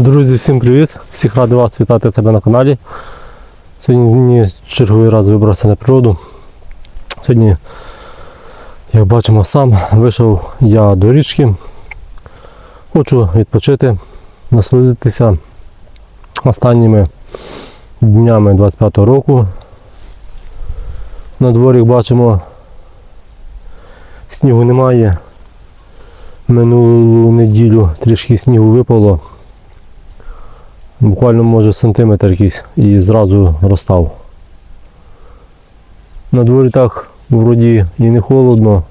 Друзі, всім привіт! Всіх радий вас вітати себе на каналі. Сьогодні черговий раз вибрався на природу. Сьогодні, як бачимо, сам вийшов я до річки. Хочу відпочити, насолодитися останніми днями 25-го року. На дворі, бачимо, снігу немає. Минулу неділю трішки снігу випало. Буквально може сантиметр якийсь і зразу розстав. На дворі так вроді і не холодно,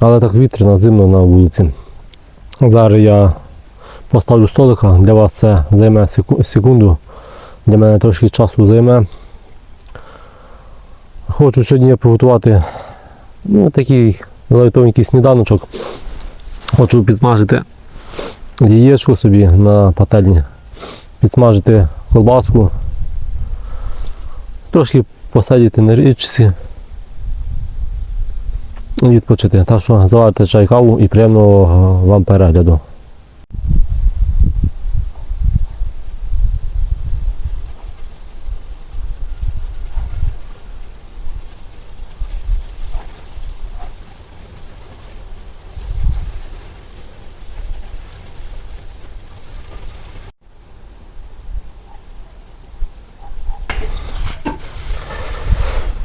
але так вітряно, зимно на вулиці. Зараз я поставлю столика, для вас це займе секунду, для мене трошки часу займе. Хочу сьогодні приготувати ну, такий лайтовенький сніданочок. Хочу підсмажити яєчко собі на пательні підсмажити колбаску, трошки посадити на річці і відпочити. Так що заварте чай каву і приємного вам перегляду.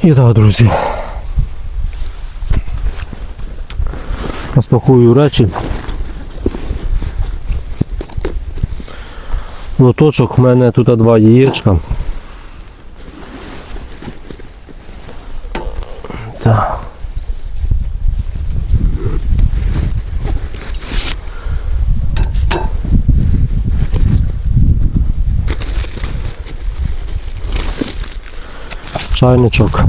І так, друзі. Розпакую речі. Лоточок, в мене тут два яєчка. Чайничок.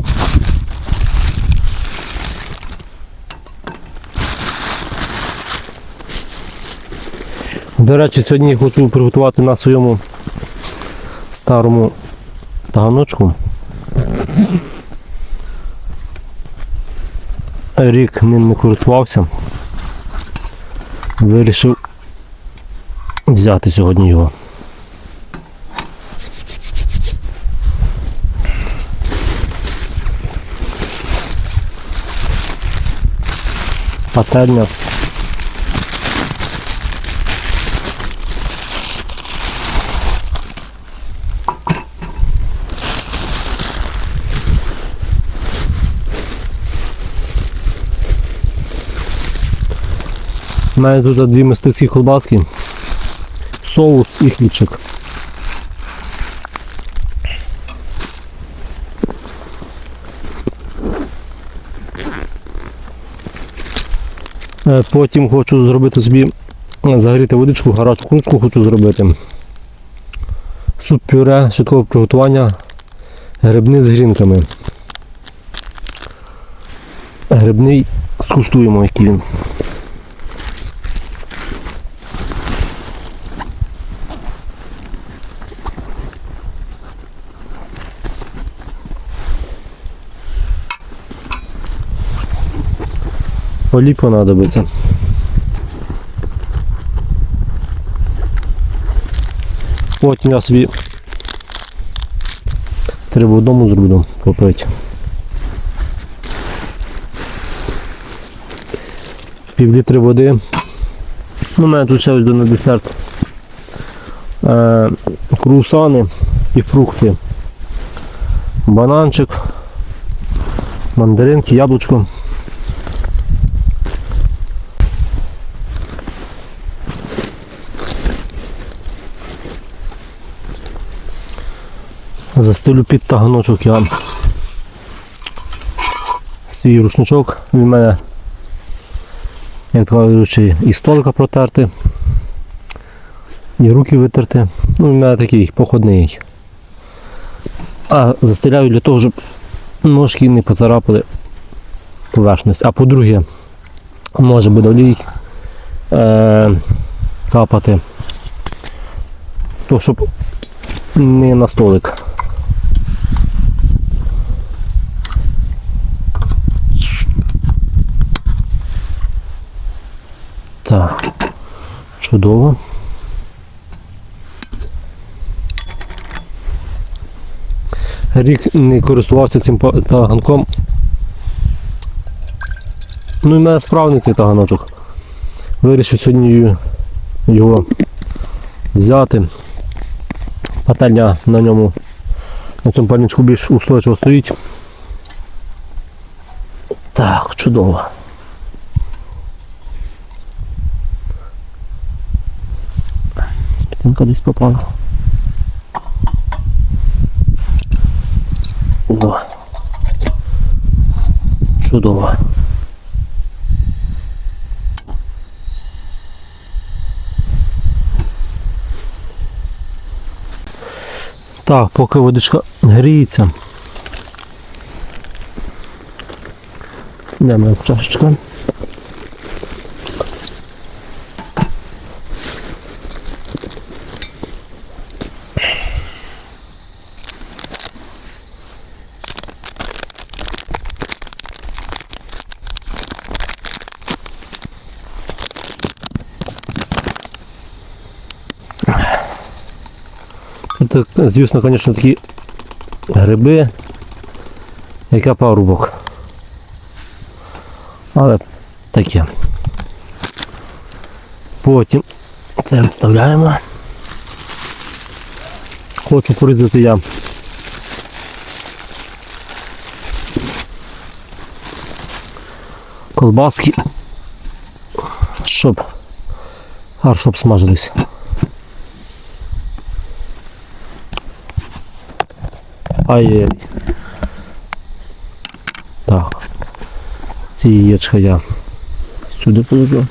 До речі, сьогодні хочу приготувати на своєму старому таганочку. Рік ним не користувався. Вирішив взяти сьогодні його. Пательня. У тут дві мистецькі колбаски, соус і хлібчик. Е, Потім хочу зробити собі е, загріти водичку, гарячу кружку хочу зробити. Суп пюре швидкого приготування грибний з грінками. Грибний скуштуємо, який він. Олій понадобиться. Потім я собі в одному зроблю попити. Пів літри води. Ну, У мене тут ще ось на десерт е, круасани і фрукти. Бананчик, мандаринки, яблучко. Застелю під таганочок я свій рушничок. Він мене, як кажучи, і столика протерти, і руки витерти. Ну, він мене такий походний. А застеляю для того, щоб ножки не поцарапали поверхність. А по-друге, може буде олій е- капати. То, щоб не на столик. Так, чудово. Рік не користувався цим таганком. Ну і в мене справний цей таганочок. Вирішив сьогодні його взяти. Пательня на ньому на цьому пальничку більш устойчиво стоїть. Так, чудово. Спітинка десь попала. О. Чудово. Так, поки водичка гріється. Де моя чашечка? Це, звісно, звісно, такі гриби, яка парубок. Але таке. Потім це відставляємо. Хочу порізати я. Колбаски, щоб гарно обсмажились. Ай. Так. Ці яєчка я сюди положу.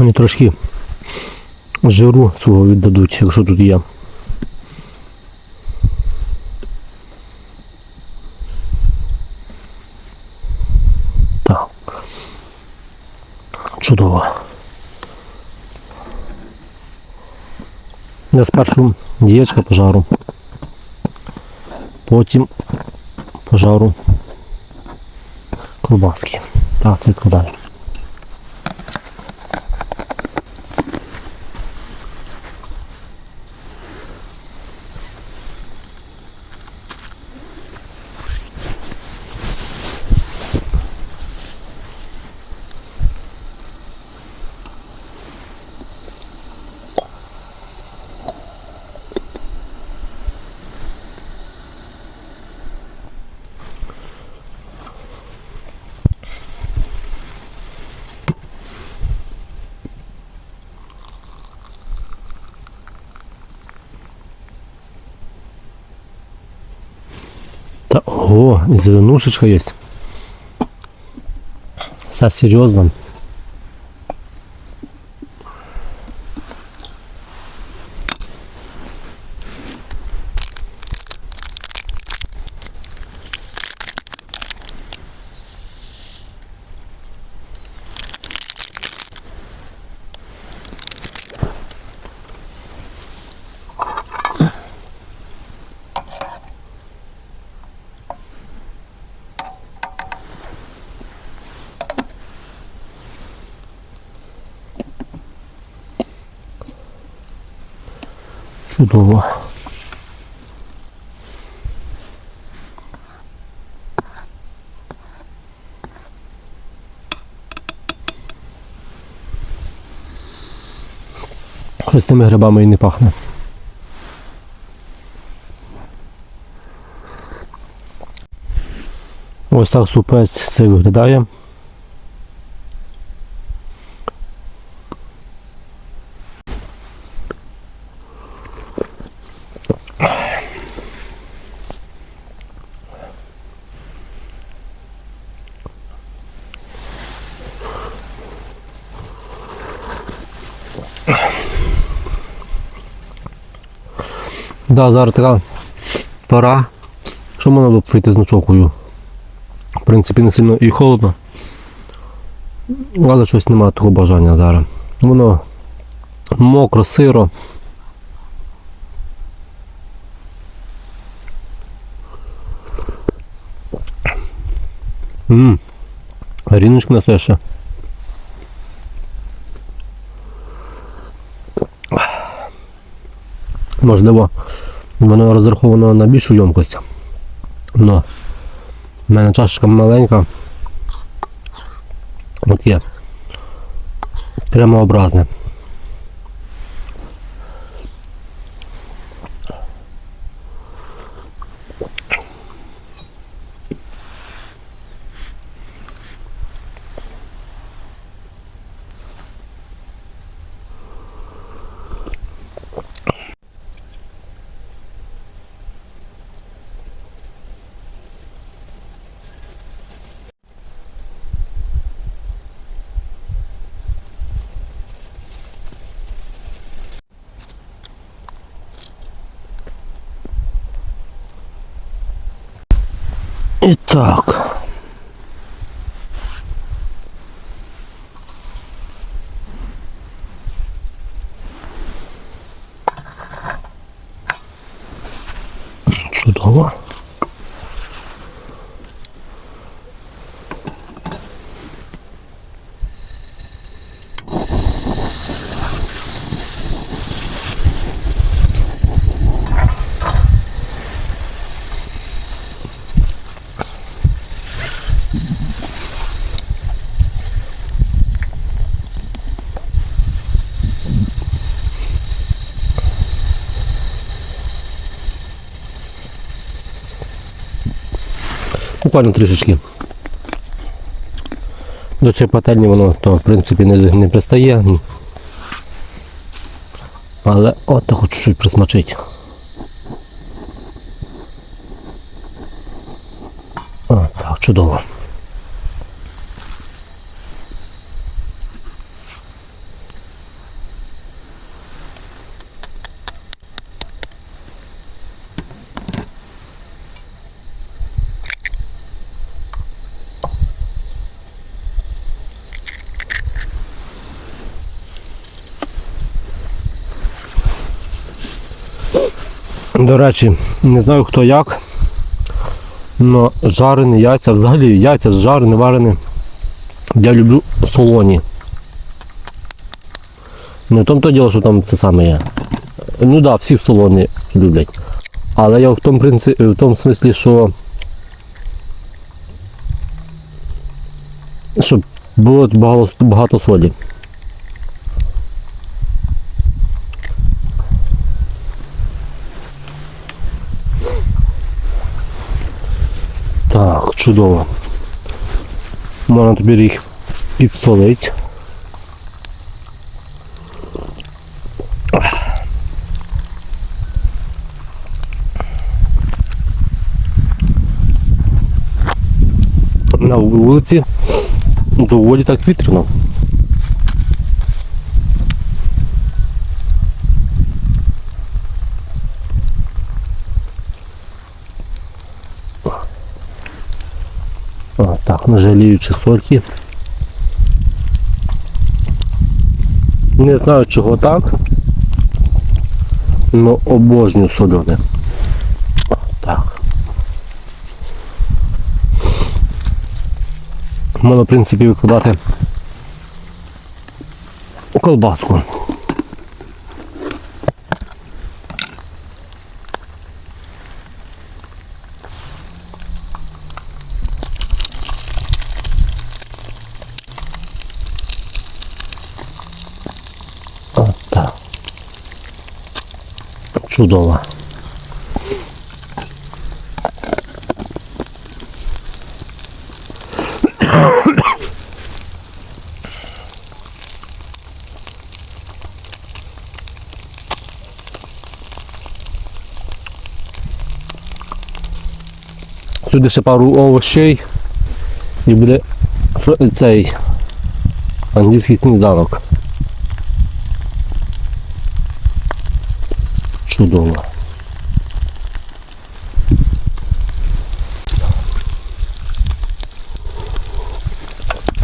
Мені трошки жиру свого віддадуть, якщо тут є. Так. Чудово. Я спершу яєчка пожару. Потім пожару колбаски. Так, це відкладаю. Та ого, і зеленушечка є. Все серйозно. Чудово. Щось тими грибами і не пахне. Ось так супець це виглядає. Да, зараз така пора. Що було б вийти з ночовкою? В принципі, не сильно і холодно. Але щось немає такого бажання зараз. Воно мокро, сиро. Ммм. Ріночка настояща. Можливо, воно розраховано на більшу ємкость. Но в мене чашечка маленька. От є. Прямообразне. І так. Чудово. Буквально трішечки. До цієї пательні воно то, в принципі не, не пристає. Але от так чуть-чуть присмачить. О, так, чудово. До речі, не знаю хто як. Но жарені яйця, взагалі яйця жарені, варені. Я люблю солоні. В тому то діло, що там це саме є. Ну так, да, всі солоні люблять. Але я в тому принципі, в тому смислі, що щоб було багато, багато солі. Так, чудово. Можна тобі їх підсолити. На вулиці доволі так вітряно. А, так, не жаліючи сольки. Не знаю чого так. Но обожнюю солене. Так. Можна, в принципі, викладати колбаску. Чудово. Сюди ще пару овощей і буде цей англійський сніданок. Чудово.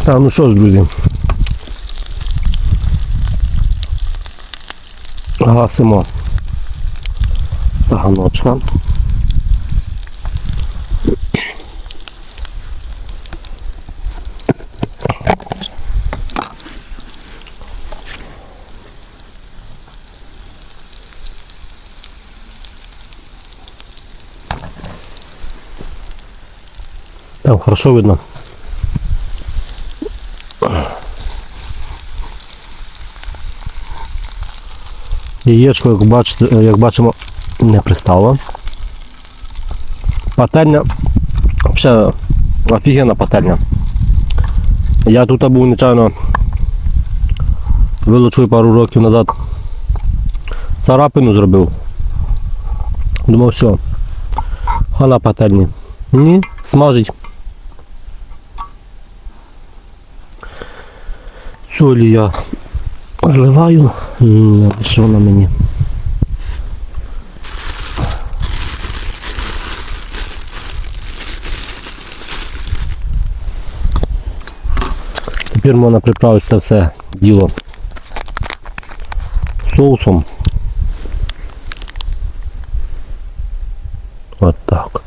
Так, ну що ж, друзі. Гасимо таганочка. Хорошо видно. Яєчко, як, бачите, як бачимо, не пристало. Пательня. Взагалі офігенна пательня. Я тут був нечайно вилучив пару років назад. Царапину зробив. Думав, все. Хана пательні. Ні, смажить. Солі я зливаю. Що вона мені? Тепер можна приправити це все діло соусом. От так.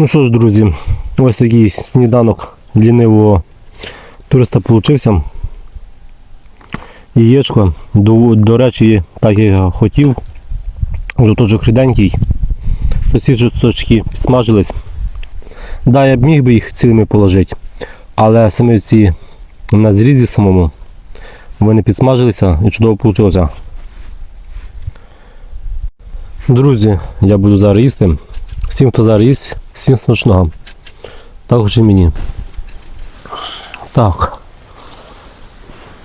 Ну що ж, друзі, ось такий сніданок лінивого туриста получився. Яєчко, до, до речі, так як я хотів, жовточок ріденький. Ці жовточки підсмажились. Да, я б міг би їх цілими положити, але саме ці на зрізі самому вони підсмажилися і чудово вийшло. Друзі, я буду зараз їсти. Всім, хто зараз їсть, всім смачного. Також і мені. Так.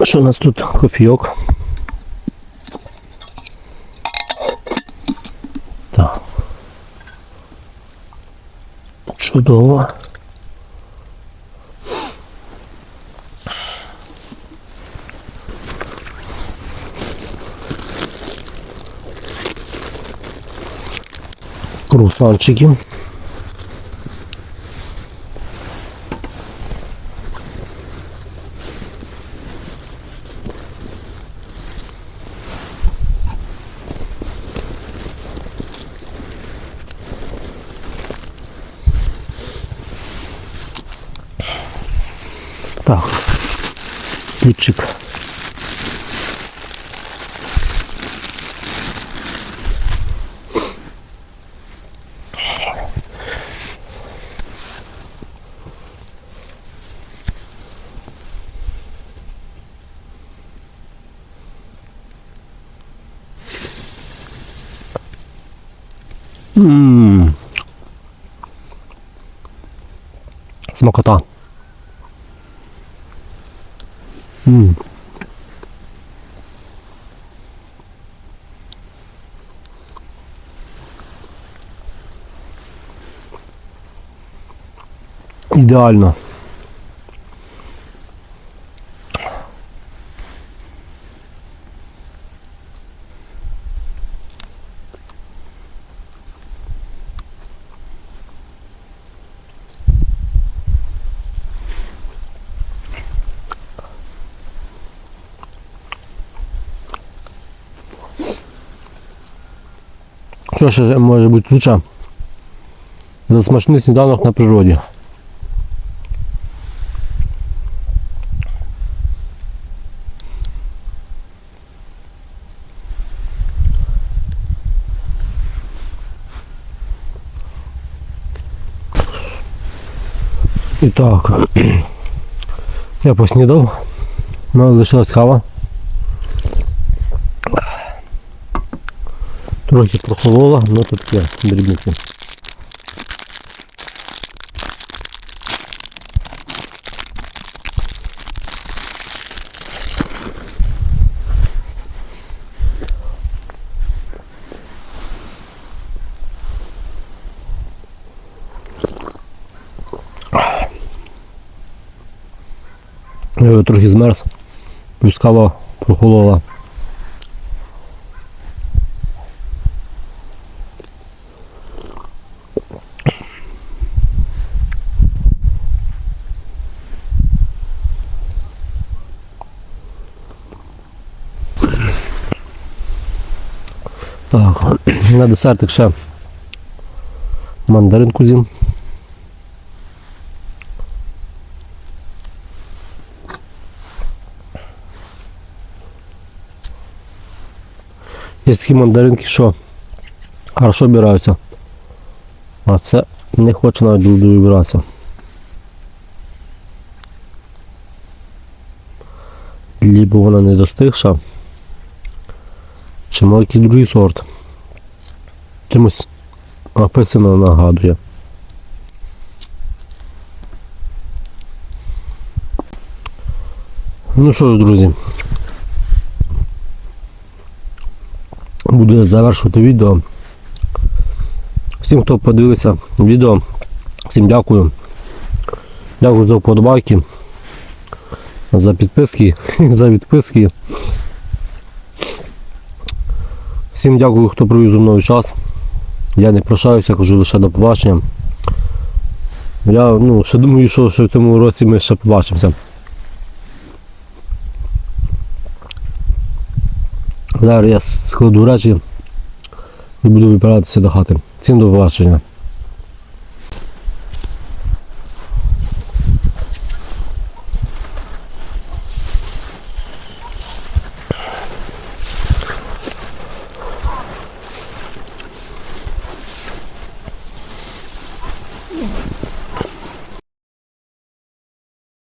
Що у нас тут? Кофійок. Так. Чудово. Крусанчики. Так, ключик. Ммм. Смакота. Що ще може бути лучше? За смачний сніданок на природі. І так, я поснідав, ну, лишилась кава. Трохи прохолола, ну тут таке дрібниці. Трохи змерз, плюскава, прохолола. Так, на десертик ще мандаринку з'їм. Є такі мандаринки, що хорошо обираються. А це не хоче навіть вибиратися. Либо вона не достигша, чи може якийсь другий сорт. Чимось апельсина нагадує. Ну що ж, друзі. Буду завершувати відео. Всім, хто подивився відео, всім дякую. Дякую за вподобайки, за підписки, за відписки. Всім дякую, хто провів зі мною час. Я не прощаюся, кажу лише до побачення. Я ну, ще думаю, що, що в цьому році ми ще побачимося. Зараз я складу речі і буду вибиратися до хати. Всім до побачення.